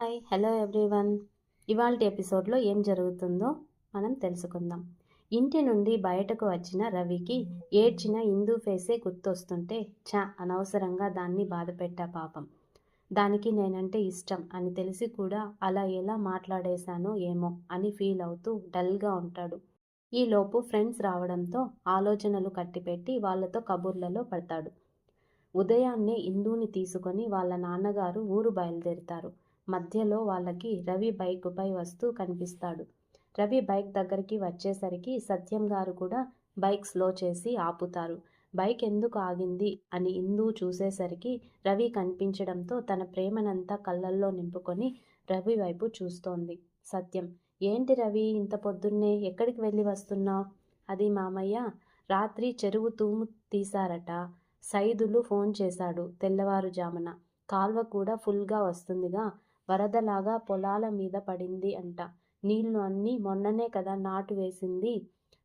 Hi hello everyone. ఇవాళ ఎపిసోడ్లో ఏం జరుగుతుందో మనం తెలుసుకుందాం. ఇంటి నుండి బయటకు వచ్చిన రవికి ఏడ్చిన ఇందు ఫేసే గుర్తొస్తుంటే చా అనవసరంగా దాన్ని బాధపెట్టా పాపం. దానికి నేనంటే ఇష్టం అని తెలిసి కూడా అలా ఎలా మాట్లాడేశానో ఏమో అని ఫీల్ అవుతూ డల్గా ఉంటాడు. ఈలోపు ఫ్రెండ్స్ రావడంతో ఆలోచనలు కట్టిపెట్టి వాళ్ళతో కబుర్లలో పడతాడు. ఉదయాన్నే ఇందుని తీసుకొని వాళ్ళ నాన్నగారు ఊరు బయలుదేరుతారు. మధ్యలో వాళ్ళకి రవి బైక్పై వస్తూ కనిపిస్తాడు. రవి బైక్ దగ్గరికి వచ్చేసరికి సత్యం గారు కూడా బైక్ స్లో చేసి ఆపుతారు. బైక్ ఎందుకు ఆగింది అని ఇందు చూసేసరికి రవి కనిపించడంతో తన ప్రేమనంతా కళ్ళల్లో నింపుకొని రవి వైపు చూస్తోంది. సత్యం ఏంటి రవి ఇంత పొద్దున్నే ఎక్కడికి వెళ్ళి వస్తున్నావు? అది మామయ్య రాత్రి చెరువు తూము తీశారట. సైదులు ఫోన్ చేశాడు తెల్లవారుజామున. కాల్వ కూడా ఫుల్గా వస్తుందిగా వరదలాగా పొలాల మీద పడింది అంట. నీళ్ళు అన్నీ మొన్ననే కదా నాటు వేసింది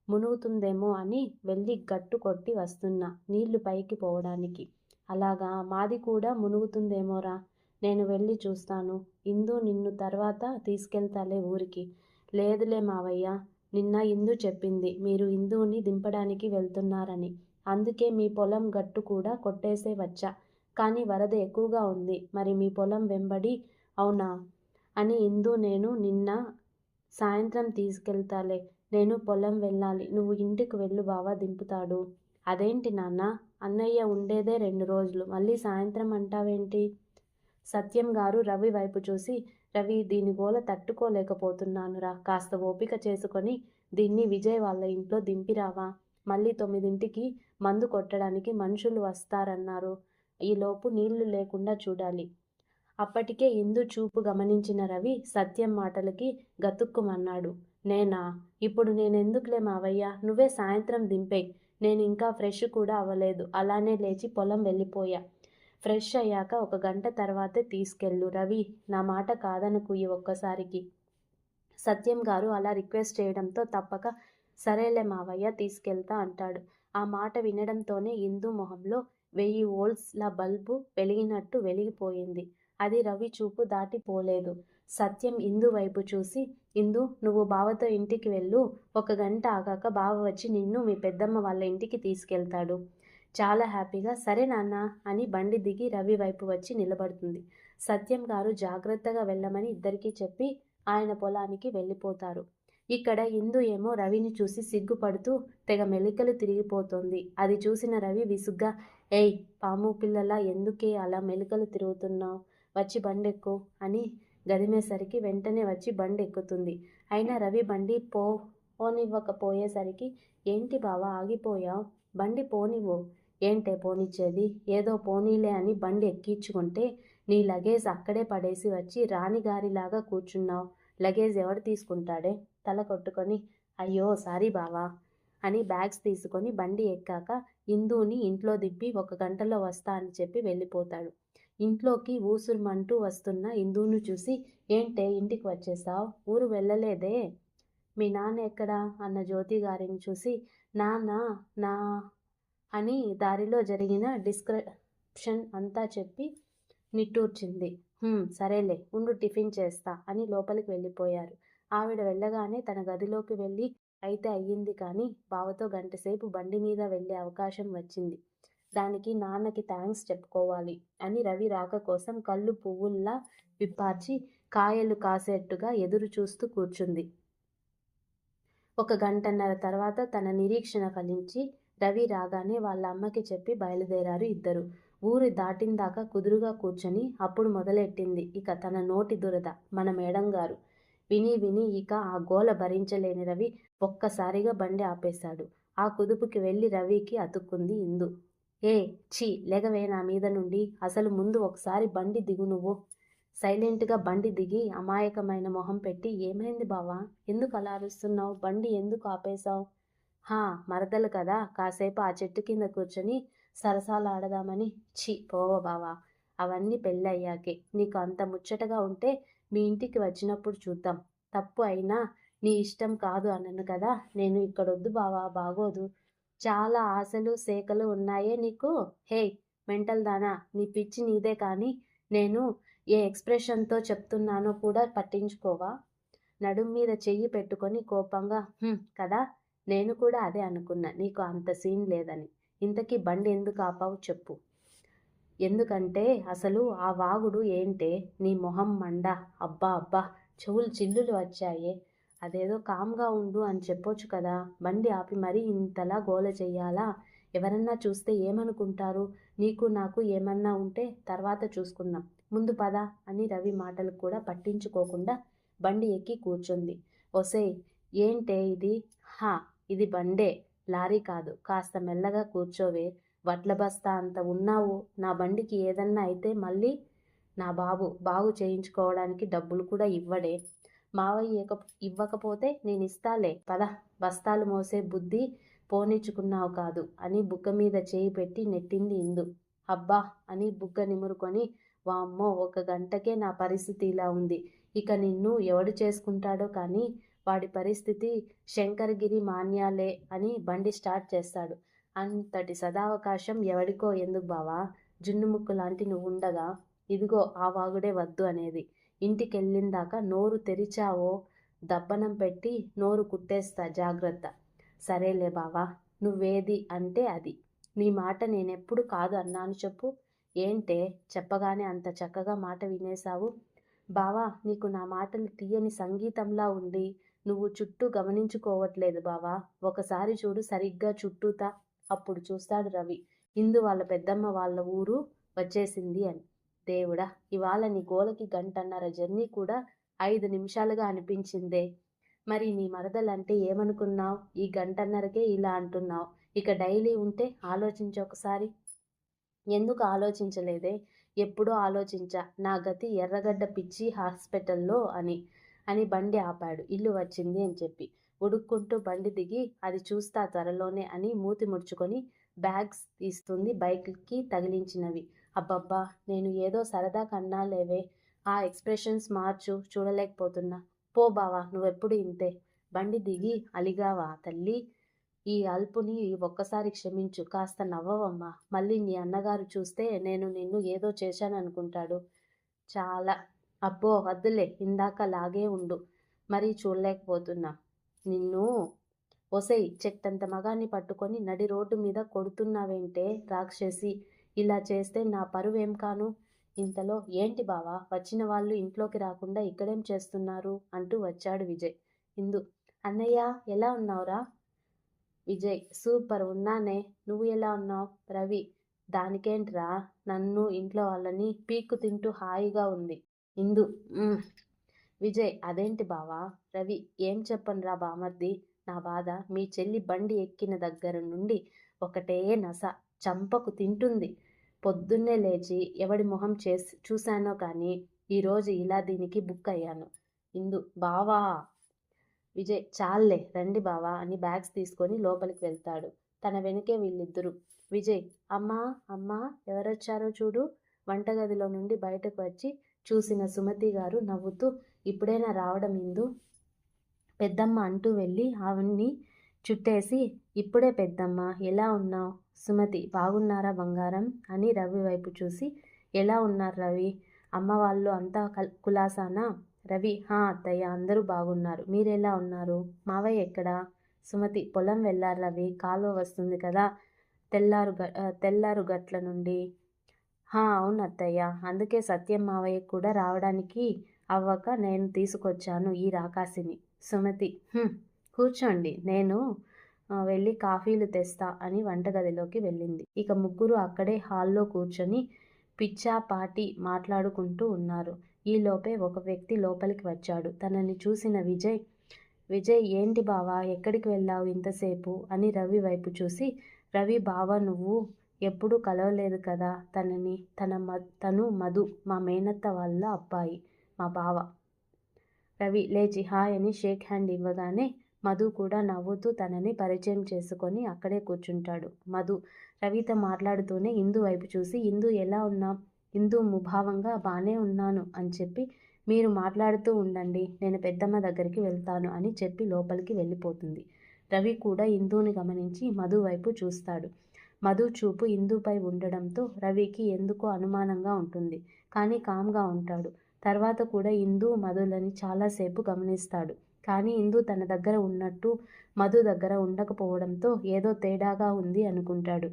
మునుగుతుందేమో అని వెళ్ళి గట్టు కొట్టి వస్తున్నా నీళ్ళు పైకి పోవడానికి. అలాగా? మాది కూడా మునుగుతుందేమోరా? నేను వెళ్ళి చూస్తాను. ఇందు నిన్ను తర్వాత తీసుకెళ్తాలే ఊరికి. లేదులే మావయ్య నిన్న ఇందు చెప్పింది. మీరు ఇందుని దింపడానికి వెళ్తున్నారని. అందుకే మీ పొలం గట్టు కూడా కొట్టేసే వచ్చా. కానీ వరద ఎక్కువగా ఉంది. మరి మీ పొలం వెంబడి అవునా? అని ఇందు నేను నిన్న సాయంత్రం తీసుకెళ్తాలే నేను పొలం వెళ్ళాలి నువ్వు ఇంటికి వెళ్ళు బావా దింపుతాడు. అదేంటి నాన్న? అన్నయ్య ఉండేదే రెండు రోజులు మళ్ళీ సాయంత్రం అంటావేంటి? సత్యం గారు రవి వైపు చూసి రవి దీని గోల తట్టుకోలేకపోతున్నానురా కాస్త ఓపిక చేసుకొని దీన్ని విజయ్ వాళ్ళ ఇంట్లో దింపిరావా? మళ్ళీ తొమ్మిదింటికి మందు కొట్టడానికి మనుషులు వస్తారన్నారు. ఈలోపు నీళ్ళు లేకుండా చూడాలి. అప్పటికే ఇందు చూపు గమనించిన రవి సత్యం మాటలకి గతుక్కుమన్నాడు. నేనా? ఇప్పుడు నేనెందుకులే మావయ్య? నువ్వే సాయంత్రం దింపేయ్. నేను ఇంకా ఫ్రెష్ కూడా అవ్వలేదు. అలానే లేచి పొలం వెళ్ళిపోయా. ఫ్రెష్ అయ్యాక ఒక గంట తర్వాతే తీసుకెళ్ళు రవి. నా మాట కాదనుకు ఈ ఒక్కసారికి. సత్యం గారు అలా రిక్వెస్ట్ చేయడంతో తప్పక సరేలే మావయ్య తీసుకెళ్తా అంటాడు. ఆ మాట వినడంతోనే ఇందు మొహంలో వెయ్యి వోల్ట్స్ల బల్బు వెలిగినట్టు వెలిగిపోయింది. అది రవి చూపు దాటిపోలేదు సత్యం ఇందు వైపు చూసి ఇందు నువ్వు బావతో ఇంటికి వెళ్ళు. ఒక గంట ఆగాక బావ వచ్చి నిన్ను మీ పెద్దమ్మ వాళ్ళ ఇంటికి తీసుకెళ్తాడు. చాలా హ్యాపీగా సరే నాన్న అని బండి దిగి రవి వైపు వచ్చి నిలబడుతుంది. సత్యం గారు జాగ్రత్తగా వెళ్ళమని ఇద్దరికీ చెప్పి ఆయన పొలానికి వెళ్ళిపోతారు. ఇక్కడ ఇందు ఏమో రవిని చూసి సిగ్గుపడుతూ తెగ మెలికలు తిరిగిపోతోంది. అది చూసిన రవి విసుగ్గా ఏయ్ పాము పిల్లలా ఎందుకే అలా మెలికలు తిరుగుతున్నావు? వచ్చి బండెక్కు అని గదిమేసరికి వెంటనే వచ్చి బండి ఎక్కుతుంది అయినా రవి బండి పో పోనివ్వకపోయేసరికి ఏంటి బావా ఆగిపోయావు? బండి పోనివ్వు. ఏంటే పోనిచ్చేది? ఏదో పోనీలే అని బండి ఎక్కించుకుంటే నీ లగేజ్ అక్కడే పడేసి వచ్చి రాణిగారిలాగా కూర్చున్నావు. లగేజ్ ఎవడు తీసుకుంటాడే తల కొట్టుకొని అయ్యో సారీ బావా అని బ్యాగ్స్ తీసుకొని బండి ఎక్కాక ఇందుని ఇంట్లో దిప్పి ఒక గంటలో వస్తా అని చెప్పి వెళ్ళిపోతాడు. ఇంట్లోకి ఊసురుమంటూ వస్తున్న ఇందును చూసి ఏంటే ఇంటికి వచ్చేసావు? ఊరు వెళ్ళలేదే? మీ నాన్న ఎక్కడా అన్న జ్యోతి గారిని చూసి నాన్న నా అని దారిలో జరిగిన డిస్క్రిప్షన్ అంతా చెప్పి నిట్టూర్చింది. సరేలే ఉండు టిఫిన్ చేస్తా అని లోపలికి వెళ్ళిపోయారు. ఆవిడ వెళ్ళగానే తన గదిలోకి వెళ్ళి అయితే అయ్యింది కానీ బావతో గంటసేపు బండి మీద వెళ్ళే అవకాశం వచ్చింది. దానికి నాన్నకి థ్యాంక్స్ చెప్పుకోవాలి అని రవి రాక కోసం కళ్ళు పువ్వుల్లా విప్పార్చి కాయలు కాసేట్టుగా ఎదురు చూస్తూ కూర్చుంది. ఒక గంటన్నర తర్వాత తన నిరీక్షణ ఫలించి రవి రాగానే వాళ్ళ అమ్మకి చెప్పి బయలుదేరారు ఇద్దరు. ఊరు దాటిందాకా కుదురుగా కూర్చొని అప్పుడు మొదలెట్టింది ఇక తన నోటి దురద మన మేడం గారు. విని విని ఇక ఆ గోల భరించలేని రవి ఒక్కసారిగా బండి ఆపేశాడు. ఆ కుదుపుకి వెళ్ళి రవికి అతుక్కుంది ఇందు. ఏ ఛీ లెగవే నా మీద నుండి. అసలు ముందు ఒకసారి బండి దిగు నువ్వు. సైలెంట్గా బండి దిగి అమాయకమైన మొహం పెట్టి ఏమైంది బావా? ఎందుకు అలా అరుస్తున్నావు? బండి ఎందుకు ఆపేశావు? హా మరదలు కదా. కాసేపు ఆ చెట్టు కింద కూర్చొని సరసాలు ఆడదామని ఛీ పోవ బావా. అవన్నీ పెళ్ళయ్యాకే. నీకు అంత ముచ్చటగా ఉంటే మీ ఇంటికి వచ్చినప్పుడు చూద్దాం. తప్పు అయినా నీ ఇష్టం కాదు అన్నను కదా. నేను ఇక్కడొద్దు బావా బాగోదు. చాలా ఆశలు సేకలు ఉన్నాయే నీకు? హే మెంటల్ దానా నీ పిచ్చి నీదే కానీ నేను ఏ ఎక్స్ప్రెషన్తో చెప్తున్నానో కూడా పట్టించుకోవా? నడుం మీద చెయ్యి పెట్టుకొని కోపంగా కదా నేను కూడా అదే అనుకున్నా నీకు అంత సీన్ లేదని. ఇంతకీ బండి ఎందుకు ఆపావు చెప్పు. ఎందుకంటే అసలు ఆ వాగుడు ఏంటే? నీ మొహం మండ. అబ్బా అబ్బా చెవులు చిల్లులు వచ్చాయే. అదేదో కామ్గా ఉండు అని చెప్పొచ్చు కదా. బండి ఆపి మరీ ఇంతలా గోల చెయ్యాలా? ఎవరన్నా చూస్తే ఏమనుకుంటారు? నీకు నాకు ఏమన్నా ఉంటే తర్వాత చూసుకుందాం. ముందు పద అని రవి మాటలు కూడా పట్టించుకోకుండా బండి ఎక్కి కూర్చుంది. ఒసే ఏంటే ఇది? హా ఇది బండే. లారీ కాదు. కాస్త మెల్లగా కూర్చోవే. వడ్ల బస్తా అంత ఉన్నావు. నా బండికి ఏదన్నా అయితే మళ్ళీ నా బాబు బాగు చేయించుకోవడానికి డబ్బులు కూడా ఇవ్వడే. మావయ్య ఇవ్వకపోతే నేను ఇస్తాలే పద బస్తాలు మోసే బుద్ధి పోనిచ్చుకున్నావు కాదు అని బుగ్గ మీద చేయి పెట్టి నెట్టింది ఇందు. అబ్బా అని బుగ్గ నిమురుకొని వామ్మో ఒక గంటకే నా పరిస్థితి ఇలా ఉంది. ఇక నిన్ను ఎవడు చేసుకుంటాడో కానీ వాడి పరిస్థితి శంకరగిరి మాన్యాలే అని బండి స్టార్ట్ చేస్తాడు. అంతటి సదావకాశం ఎవడికో ఎందుకు బావా? జున్నుముక్కు లాంటి నువ్వు ఉండగా ఇదిగో ఆ వాగుడే వద్దు అనేది. ఇంటికెళ్ళిందాక నోరు తెరిచావో దబ్బనం పెట్టి నోరు కుట్టేస్తా జాగ్రత్త. సరేలే బావా నువ్వేది అంటే అది. నీ మాట నేనెప్పుడు కాదు అన్నాను చెప్పు. ఏంటే చెప్పగానే అంత చక్కగా మాట వినేశావు? బావా నీకు నా మాటలు తీయని సంగీతంలా ఉండి నువ్వు చుట్టూ గమనించుకోవట్లేదు బావా. ఒకసారి చూడు సరిగ్గా చుట్టూతా. అప్పుడు చూస్తాడు రవి. ఇందు వాళ్ళ పెద్దమ్మ వాళ్ళ ఊరు వచ్చేసింది అని. దేవుడా ఇవాళ నీ గోలకి గంటన్నర జర్నీ కూడా ఐదు నిమిషాలుగా అనిపించిందే. మరి నీ మరదలంటే ఏమనుకున్నావు? ఈ గంటన్నరకే ఇలా అంటున్నావు. ఇక డైలీ ఉంటే ఆలోచించు ఒకసారి. ఎందుకు ఆలోచించలేదే? ఎప్పుడో ఆలోచించా. నా గతి ఎర్రగడ్డ పిచ్చి హాస్పిటల్లో అని అని బండి ఆపాడు. ఇల్లు వచ్చింది అని చెప్పి. ఉడుక్కుంటూ బండి దిగి అది చూస్తా త్వరలోనే అని మూతి ముడుచుకొని బ్యాగ్స్ తీస్తుంది. బైక్కి తగిలించినవి. అబ్బబ్బా! నేను ఏదో సరదా కన్నా లేవే ఆ ఎక్స్ప్రెషన్స్ మార్చు చూడలేకపోతున్నా. పో బావా నువ్వెప్పుడు ఇంతే. బండి దిగి అలిగావా తల్లి? ఈ అల్పుని ఒక్కసారి క్షమించు. కాస్త నవ్వవమ్మా. మళ్ళీ నీ అన్నగారు చూస్తే నేను నిన్ను ఏదో చేశాననుకుంటాడు. చాలా. అబ్బో! వద్దులే. ఇందాక లాగే ఉండు. మరీ చూడలేకపోతున్నా. నిన్ను ఒసై చెట్టంత మగాన్ని పట్టుకొని నడి రోడ్డు మీద కొడుతున్నావేంటే రాక్షసి. ఇలా చేస్తే నా పరువేం కాను? ఇంతలో ఏంటి బావా వచ్చిన వాళ్ళు ఇంట్లోకి రాకుండా ఇక్కడేం చేస్తున్నారు? అంటూ వచ్చాడు విజయ్. ఇందు అన్నయ్య ఎలా ఉన్నావురా? విజయ్ సూపర్ ఉన్నానే. నువ్వు ఎలా ఉన్నావు? రవి దానికేంట్రా? నన్ను ఇంట్లో వాళ్ళని పీక్కు తింటూ హాయిగా ఉంది. ఇందు విజయ్ అదేంటి బావా? రవి ఏం చెప్పనురా బామర్ది? నా బాధ. మీ చెల్లి బండి ఎక్కిన దగ్గర నుండి ఒకటే నస చంపకు తింటుంది. పొద్దున్నే లేచి ఎవడి మొహం చేసి చూశానో కానీ ఈరోజు ఇలా దీనికి బుక్ అయ్యాను. ఇందు బావా! విజయ్ చాల్లే రండి బావా అని బ్యాగ్స్ తీసుకొని లోపలికి వెళ్తాడు. తన వెనుకే వీళ్ళిద్దరూ. విజయ్ అమ్మా అమ్మా ఎవరొచ్చారో చూడు. వంటగదిలో నుండి బయటకు వచ్చి చూసిన సుమతి గారు నవ్వుతూ ఇప్పుడైనా రావడం ఇందు? పెద్దమ్మ అంటూ వెళ్ళి ఆవిడ్ని చుట్టేసి ఇప్పుడే పెద్దమ్మ ఎలా ఉన్నావు? సుమతి బాగున్నారా బంగారం? అని రవి వైపు చూసి ఎలా ఉన్నారు రవి? అమ్మ వాళ్ళు అంతా కల్ కులాసానా? రవి హా అత్తయ్య అందరూ బాగున్నారు. మీరెలా ఉన్నారు? మావయ్య ఎక్కడా? సుమతి పొలం వెళ్ళారు రవి కాలువ వస్తుంది కదా తెల్లారు గ తెల్లారు గట్ల నుండి. హా అవును అత్తయ్య అందుకే సత్యం మావయ్య కూడా రావడానికి అవ్వక నేను తీసుకొచ్చాను ఈ రాకాసిని. సుమతి కూర్చోండి. నేను వెళ్ళి కాఫీలు తెస్తా అని వంటగదిలోకి వెళ్ళింది. ఇక ముగ్గురు అక్కడే హాల్లో కూర్చొని పిచ్చాపాటి మాట్లాడుకుంటూ ఉన్నారు. ఈలోపే ఒక వ్యక్తి లోపలికి వచ్చాడు. తనని చూసిన విజయ్ విజయ్ ఏంటి బావా ఎక్కడికి వెళ్ళావు ఇంతసేపు? అని రవి వైపు చూసి రవి బావా నువ్వు ఎప్పుడూ కలవలేదు కదా? తనని తన మ తను మధు మా మేనత్త వాళ్ళ అబ్బాయి మా బావ. రవి లేచి హాయ్ అని షేక్ హ్యాండ్ ఇవ్వగానే మధు కూడా నవ్వుతూ తనని పరిచయం చేసుకొని అక్కడే కూర్చుంటాడు. మధు రవితో మాట్లాడుతూనే ఇందు వైపు చూసి ఇందు ఎలా ఉన్నా? ఇందు ముభావంగా బాగానే ఉన్నాను అని చెప్పి మీరు మాట్లాడుతూ ఉండండి నేను పెద్దమ్మ దగ్గరికి వెళ్తాను అని చెప్పి లోపలికి వెళ్ళిపోతుంది. రవి కూడా ఇందుని గమనించి మధు వైపు చూస్తాడు. మధు చూపు ఇందుపై ఉండడంతో రవికి ఎందుకో అనుమానంగా ఉంటుంది. కానీ కామ్గా ఉంటాడు. తర్వాత కూడా ఇందు మధులని చాలాసేపు గమనిస్తాడు. కానీ ఇందు తన దగ్గర ఉన్నట్టు మధు దగ్గర ఉండకపోవడంతో ఏదో తేడాగా ఉంది అనుకుంటాడు.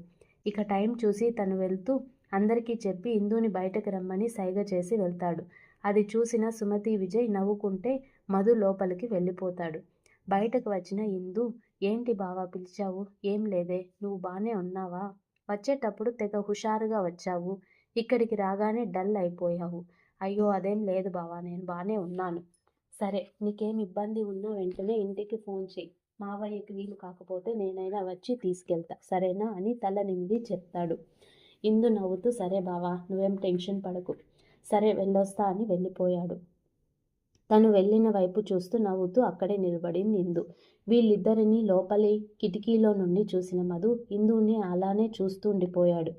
ఇక టైం చూసి తను వెళ్తూ అందరికీ చెప్పి ఇందుని బయటకు రమ్మని సైగ చేసి వెళ్తాడు. అది చూసిన సుమతి విజయ్ నవ్వుకుంటే మధు లోపలికి వెళ్ళిపోతాడు. బయటకు వచ్చిన ఇందు ఏంటి బావా పిలిచావు? ఏం లేదే. నువ్వు బాగానే ఉన్నావా? వచ్చేటప్పుడు తెగ హుషారుగా వచ్చావు. ఇక్కడికి రాగానే డల్ అయిపోయావు. అయ్యో అదేం లేదు బావా నేను బాగానే ఉన్నాను. సరే నీకేం ఇబ్బంది ఉన్నా వెంటనే ఇంటికి ఫోన్ చేయి. మావయ్యకి వీలు కాకపోతే నేనైనా వచ్చి తీసుకెళ్తా సరేనా అని తల నిమిది చెప్తాడు. ఇందు నవ్వుతూ సరే బావా నువ్వేం టెన్షన్ పడకు. సరే వెళ్ళొస్తా అని వెళ్ళిపోయాడు. తను వెళ్ళిన వైపు చూస్తూ నవ్వుతూ అక్కడే నిలబడింది ఇందు. వీళ్ళిద్దరినీ లోపలి కిటికీలో నుండి చూసిన మధు ఇందుని అలానే చూస్తూ ఉండిపోయాడు.